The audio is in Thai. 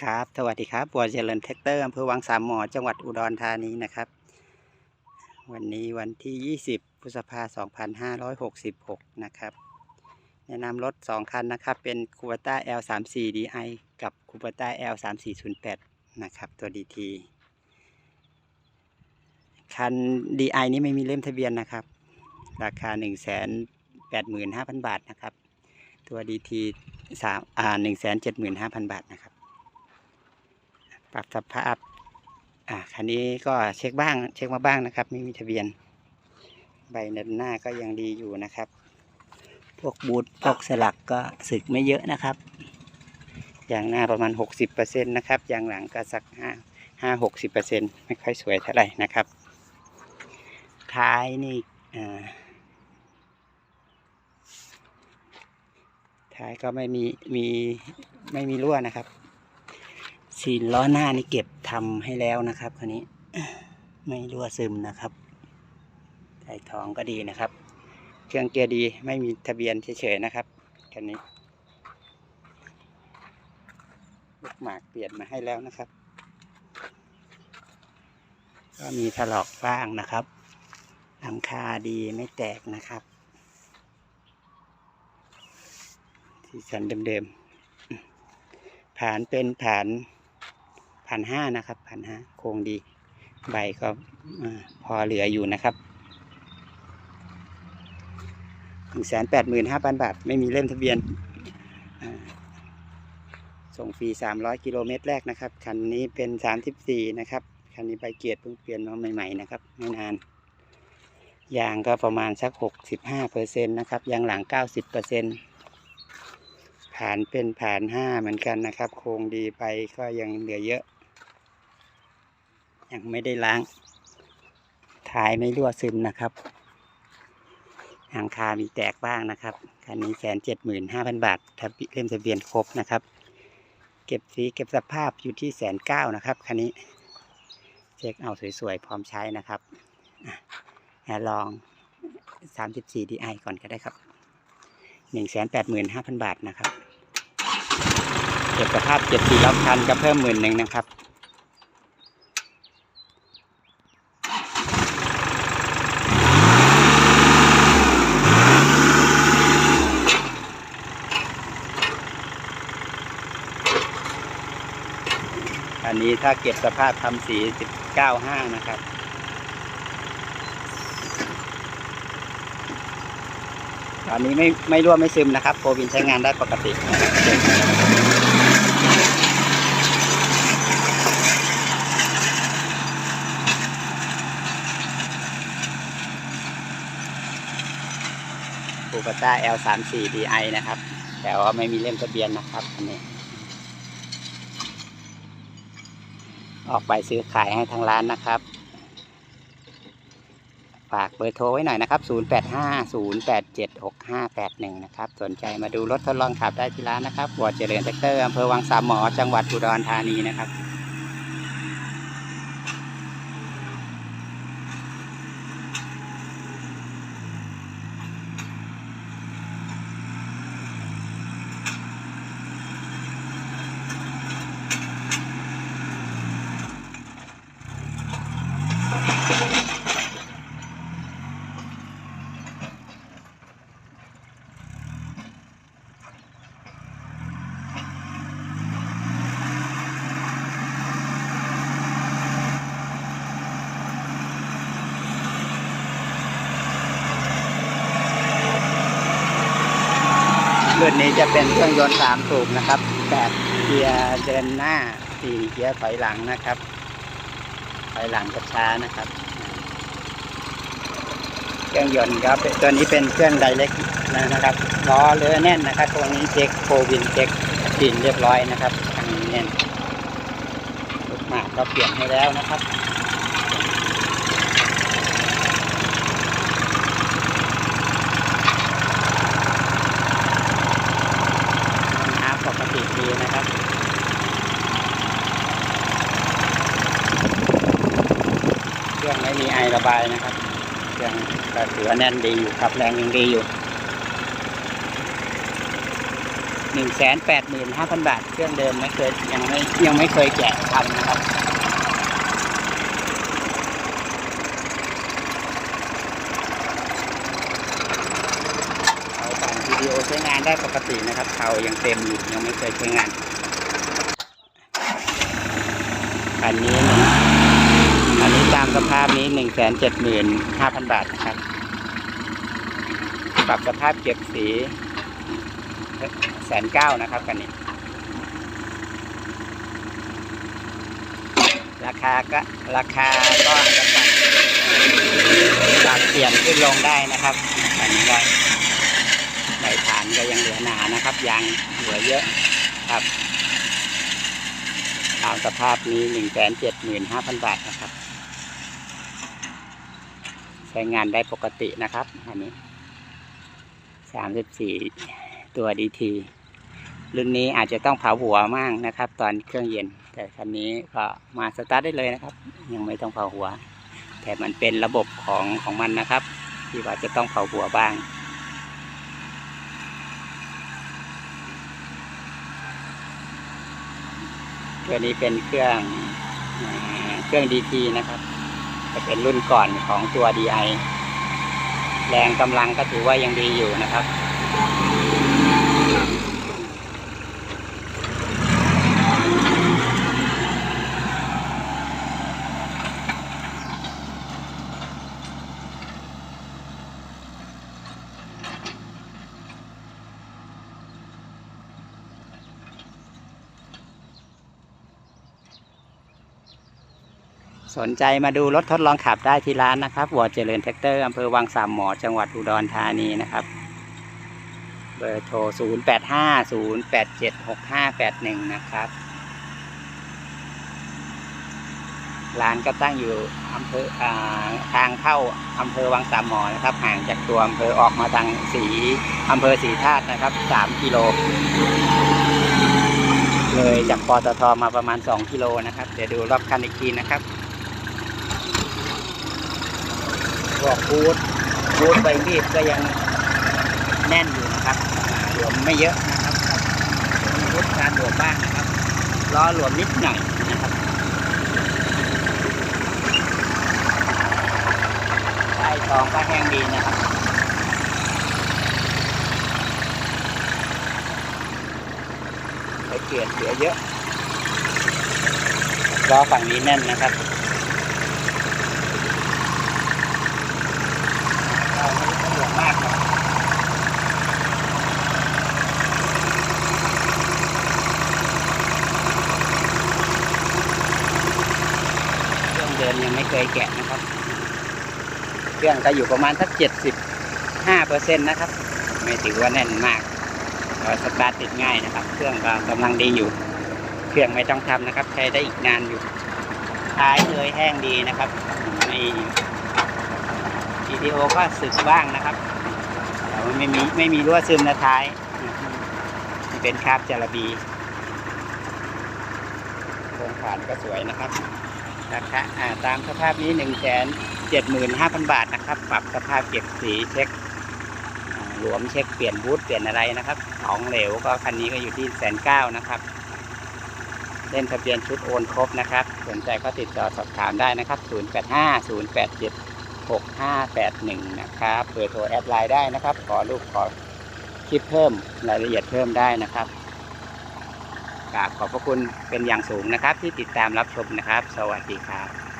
ครับ สวัสดีครับ บัวเจริญแท็กเตอร์อำเภอวังสามหมอ จังหวัดอุดรธานีนะครับ วันนี้วันที่ 20 พฤษภาคม2566 นะครับ แนะนำรถ 2 คันนะครับ เป็นคูปต้า L34 DI กับคูปต้า L3408 นะครับ ตัว DT คัน DI นี้ไม่มีเล่มทะเบียนนะครับ ราคา 185,000 บาทนะครับ ตัว DT สามอ่า175,000 บาทนะครับ ปรับสภาพ อ่าคันนี้ก็เช็คบ้าง เช็คมาบ้างนะครับ ไม่มีทะเบียน ใบด้านหน้าก็ยังดีอยู่นะครับ พวกบูทพวกสลักก็สึกไม่เยอะนะครับ อย่างหน้าประมาณ 60%นะครับ อย่างหลังก็สัก5 5 60%ไม่ค่อยสวยเท่าไหร่นะครับ ท้ายนี่อ่าท้ายก็ไม่มีมีไม่มีรั่วนะครับ สีล้อหน้านี่เก็บทำให้แล้วนะครับคันนี้ ไม่รั่วซึมนะครับไถ่ทองก็ดีนะครับ เครื่องเกียร์ดีไม่มีทะเบียนเฉยๆนะครับคันนี้ลูกหมากเปลี่ยนมาให้แล้วนะครับ ก็มีถลอกบ้างนะครับหลังคาดีไม่แตกนะครับสีสันเดิมๆผานเป็นผาน พันห้านะครับพันห้าโครงดี ใบก็พอเหลืออยู่นะครับหนึ่งแสนแปดหมื่นห้าพันบาท ไม่มีเล่มทะเบียน ส่งฟรีสามร้อยกิโลเมตรแรกนะครับ คันนี้เป็นสามสิบสี่นะครับ คันนี้ใบเกียรติเพิ่งเปลี่ยนมาใหม่ ๆ นะครับ ไม่นาน ยางก็ประมาณสักหกสิบห้าเปอร์เซ็นต์นะครับ ยางหลังเก้าสิบเปอร์เซ็นต์ผ่านเป็นผ่านห้าเหมือนกันนะครับ โครงดีไปก็ยังเหลือเยอะ ยังไม่ได้ล้างท้ายไม่รั่วซึมนะครับหางคามีแตกบ้างนะครับคันนี้แสนเจ็ดหมื่นห้าพันบาทเบียนเล่มทะเบียนครบนะครับ เก็บสีเก็บสภาพอยู่ที่แสนเก้านะครับคันนี้เช็คเอาสวยๆ พร้อมใช้นะครับอลองสามสิบสี่ดีไอก่อนก็ได้ครับหนึ่งแสนแปดหมื่นห้าพันบาทนะครับ เก็บสภาพเจ็ดสี่รอบคันก็เพิ่มหมื่นหนึ่งนะครับ นี้ถ้าเก็บสภาพทำสีสิบเก้าห้านะครับ ตอนนี้ไม่ไม่รั่วไม่ซึมนะครับโฟวินใช้งานได้ปกติปูปต้า L 3 4 DI นะครับ แต่ว่าไม่มีเล่มทะเบียนนะครับอันนี้ ออกไปซื้อขายให้ทางร้านนะครับ ฝากเบอร์โทรไว้หน่อยนะครับ 0850876581 นะครับ สนใจมาดูรถทดลองขับได้ที่ร้านนะครับบัวเจริญแท็กเตอร์อำเภอวังสามหมอจังหวัดอุดรธานีนะครับ รุ่นนี้จะเป็นเครื่องยนต์สามสูบนะครับแปดเกียร์เดินหน้าสี่เกียร์ถอยหลังนะครับ ถอยหลังกระช้านะครับ เครื่องยนต์ครับตัวนี้เป็นเครื่องไดเล็กนะครับล้อเรือแน่นนะครับตัวนี้เช็คโควินเช็คดินเรียบร้อยนะครับทางแน่นลูกหมากก็เปลี่ยนให้แล้วนะครับ น้ำปกติดีนะครับ เครื่องไม่มีไอระบายนะครับเครื่องก็ถือว่าแน่นดีอยู่ครับแรงยังดีอยู่หนึ่งแสนแปดหมื่นห้าพันบาท เครื่องเดิมไม่เคยยังไม่ยังไม่เคยแกะทำนะครับเขาปั่นวิดีโอใช้งานได้ปกตินะครับเขายังเต็มอยู่ยังไม่เคยใช้งานอันนี้หนึ่ง นี้ตามสภาพนี้หนึ่งแสนเจ็ดหมื่นห้าพันบาทนะครับ ปรับสภาพเก็บสีแสนเก้านะครับกันนี้ ราคาก็ราคาก็อาจจะปรับปรับเปลี่ยนขึ้นลงได้นะครับอันนี้ก็ใบฐานก็ยังเหลือหนานะครับยางเหลือเยอะครับตามสภาพนี้หนึ่งแสนเจ็ดหมื่นห้าพันบาทนะครับ ใช้งานได้ปกตินะครับ อันนี้สามสิบสี่ตัวดีทีรุ่นนี้อาจจะต้องเผาหัวมั่งนะครับ ตอนเครื่องเย็น แต่คันนี้ก็มาสตาร์ทได้เลยนะครับ ยังไม่ต้องเผาหัว แต่มันเป็นระบบของของมันนะครับ ที่ว่าจะต้องเผาหัวบ้างตัวนี้เป็นเครื่องเครื่องดีทีนะครับ จะเป็นรุ่นก่อนของตัว DI แรงกำลังก็ถือว่ายังดีอยู่นะครับ สนใจมาดูรถทดลองขับได้ที่ร้านนะครับวอเจริญแท็กเตอร์อำเภอวังสามหมอจังหวัดอุดรธานีนะครับ เบอร์โทร 0 8 5 0 8 7 6 5 8 1 นะครับ ร้านก็ตั้งอยู่อำเภออาทางเข้าอำเภอวังสามหมอนะครับ ห่างจากตัวอำเภอออกมาทางสีอำเภอสีธาตุนะครับ 3 กิโลเลยจากปตทมาประมาณ 2 กิโลนะครับ เดี๋ยวดูรอบคันอีกทีนะครับ พวกบูทบูทใบมีดก็ยังแน่นอยู่นะครับหลวมไม่เยอะนะครับมีบูทการหลวมบ้างนะครับล้อหลวมนิดหน่อยนะครับใต้ทองก็แห้งดีนะครับไปเกลียดเหลือเยอะล้อฝั่งนี้แน่นนะครับเราไม่ได้สะดวกมากหรอกเครื่องเดิ นยังไม่เคยแกะนะครับ เครื่องก็อยู่ประมาณสักเจ็ดสิบห้าเปอร์เซ็นต์นะครับ ไม่ถือว่าแน่นมากสตาร์ทติดง่ายนะครับ เครื่องก็กำลังดีอยู่ เครื่องไม่ต้องทำนะครับ ใช้ได้อีกนานอยู่ ท้ายเลยแห้งดีนะครับไม่วิดีโอก็สึกบ้างนะครับแต่ว่าไม่มีไม่มีรั่วซึมนะท้ายเป็นคราบจาระบีโครงผ่านก็สวยนะครับ ราคาอ่าตามสภาพนี้หนึ่งแสนเจ็ดหมื่นห้าพันบาทนะครับ ปรับสภาพเก็บสีเช็คอ่ารวมเช็คเปลี่ยนบูทเปลี่ยนอะไรนะครับ ของเหลวก็คันนี้ก็อยู่ที่แสนเก้านะครับเล่นทะเบียนชุดโอนครบนะครับ สนใจก็ติดต่อสอบถามได้นะครับ 0 8 5 0 8 7 6 5 8 1 นะครับเบอร์โทรแอดไลน์ได้นะครับ ขอรูปขอคลิปเพิ่มรายละเอียดเพิ่มได้นะครับ กราบขอบพระคุณเป็นอย่างสูงนะครับ ที่ติดตามรับชมนะครับ สวัสดีครับ